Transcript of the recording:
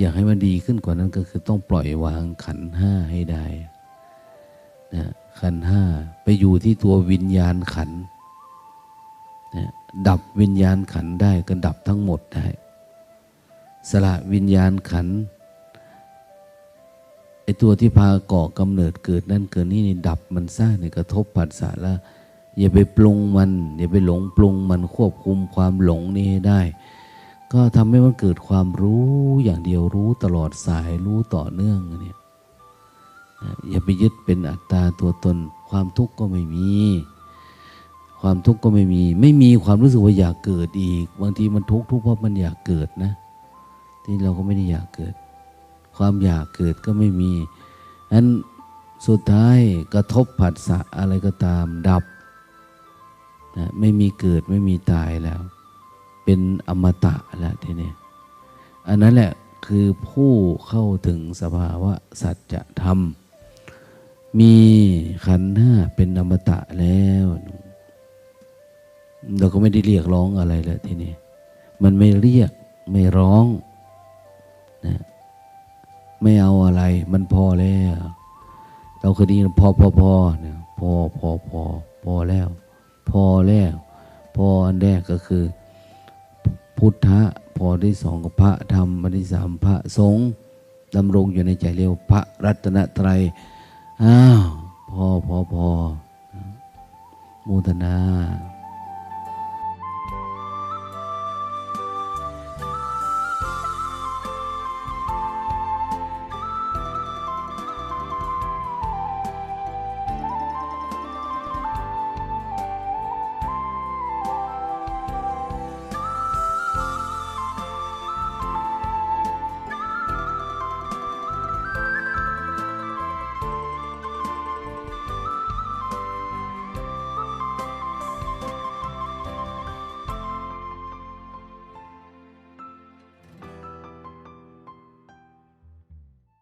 อยากให้มันดีขึ้นกว่านั้นก็คือต้องปล่อยวางขันห้าให้ได้นะขันห้าไปอยู่ที่ตัววิญญาณขันนะดับวิญญาณขันได้ก็ดับทั้งหมดได้ สละวิญญาณขันไอตัวที่พาก่อกำเนิดเกิดนั่นเกิดนี่นี่ดับมันซะเนี่ยกระทบผัสสะแล้วอย่าไปปรุงมัน อย่าไปหลงปรุงมันควบคุมความหลงนี่ให้ได้ ก็ทำให้มันเกิดความรู้อย่างเดียวรู้ตลอดสายรู้ต่อเนื่องเนี่ยอย่าไปยึดเป็นอัตตาตัวตน ความทุกข์ก็ไม่มี ความทุกข์ก็ไม่มี ไม่มีความรู้สึกว่าอยากเกิดอีก บางทีมันทุกข์ทุกข์เพราะมันอยากเกิดนะ ที่เราก็ไม่ได้อยากเกิด ความอยากเกิดก็ไม่มีนั้นสุดท้ายกระทบผัสสะอะไรก็ตามดับนะไม่มีเกิดไม่มีตายแล้ว เป็นอมตะแล้วทีนี้อันนั้นแหละคือผู้เข้าถึงสภาวะสัจธรรม มีขันธ์ห้าเป็นอมตะแล้ว เราก็ไม่ได้เรียกร้องอะไรแล้วทีนี้มันไม่เรียกไม่ร้องนะไม่เอาอะไร มันพอแล้วเราเคยไดีพอพอพอเนี่ยพอพอพอพอแล้ว พอแล้ว พออันแรกก็คือ พุทธะพอที่สองก็พระธรรมอันที่สามพระสงฆ์ดำรงอยู่ในใจเรียวพระรัตนตรัยอ้าวพอพอพอมูทนา